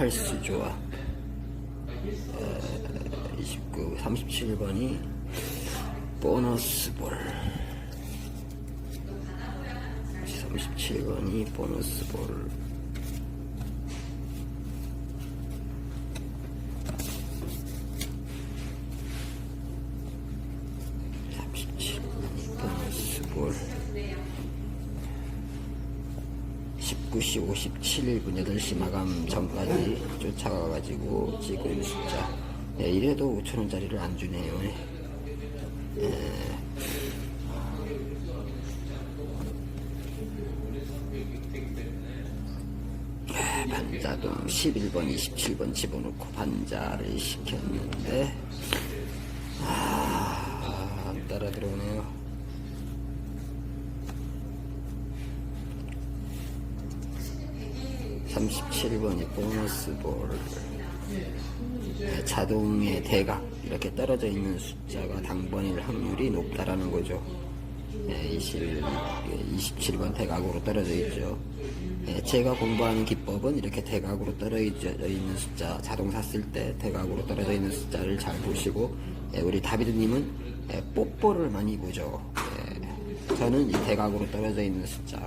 펄스 좋아. 29, 37번이 보너스 볼. 37번이 보너스 볼. 보너스 볼. 19시 57분 8시 마감 전까지 쫓아가가지고 지금 숫자. 예, 이래도 5천원짜리를 안 주네요. 예. 예, 반자동 11번 27번 집어넣고 반자를 시켰는데 아, 안 따라 들어오네요 37번이 보너스 볼 네, 자동의 대각 이렇게 떨어져 있는 숫자가 당번일 확률이 높다라는 거죠. 네, 20, 27번 대각으로 떨어져 있죠. 네, 제가 공부하는 기법은 이렇게 대각으로 떨어져 있는 숫자 자동 샀을 때 대각으로 떨어져 있는 숫자를 잘 보시고 네, 우리 다비드님은 네, 뽀뽀를 많이 보죠. 네, 저는 이 대각으로 떨어져 있는 숫자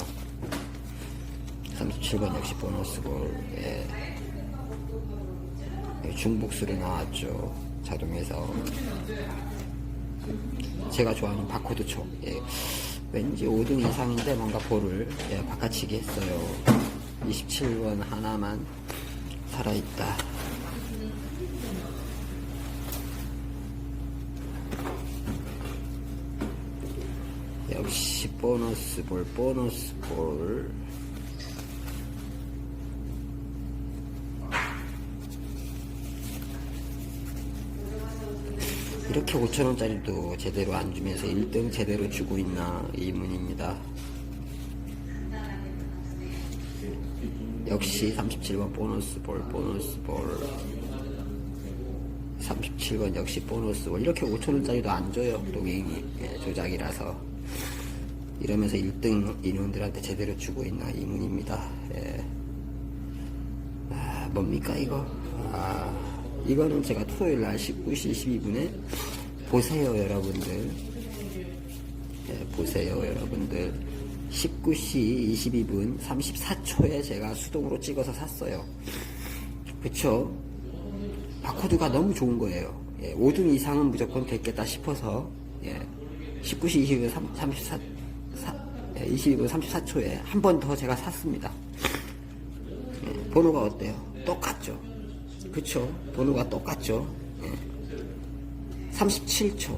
37번 역시 보너스볼 예. 예, 중복수로 나왔죠 자동에서 제가 좋아하는 바코드 촉 예. 왠지 5등 이상인데 뭔가 볼을 예, 바꿔치기 했어요 27번 하나만 살아있다 역시 보너스 볼 보너스 볼 이렇게 5천원짜리도 제대로 안 주면서 1등 제대로 주고 있나 의문입니다. 역시 37번 보너스 볼, 보너스 볼. 37번 역시 보너스 볼. 이렇게 5천원짜리도 안 줘요, 동행이. 예, 조작이라서. 이러면서 1등 인원들한테 제대로 주고 있나 의문입니다. 예. 아, 뭡니까, 이거? 아. 이거는 제가 토요일 날 19시 22분에 보세요 여러분들. 네, 보세요 여러분들. 19시 22분 34초에 제가 수동으로 찍어서 샀어요. 그쵸? 바코드가 너무 좋은 거예요. 예, 5등 이상은 무조건 됐겠다 싶어서 예, 19시 22분 34, 예, 22분 34초에 한 번 더 제가 샀습니다. 예, 번호가 어때요? 똑같죠 그쵸. 번호가 똑같죠. 예. 37초,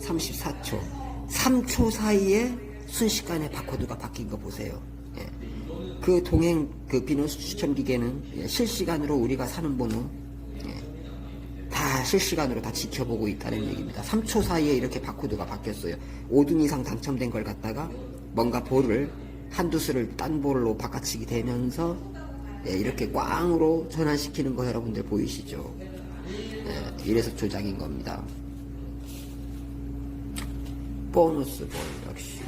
34초, 3초 사이에 순식간에 바코드가 바뀐 거 보세요. 예. 그 동행, 그 비너스 추천 기계는 예, 실시간으로 우리가 사는 번호, 예. 다 실시간으로 다 지켜보고 있다는 얘기입니다. 3초 사이에 이렇게 바코드가 바뀌었어요. 5등 이상 당첨된 걸 갖다가 뭔가 볼을 한두 수를 딴 볼로 바꿔치기 되면서 예, 이렇게 꽝으로 전환시키는 거 여러분들 보이시죠? 예, 이래서 조작인 겁니다. 보너스 볼 역시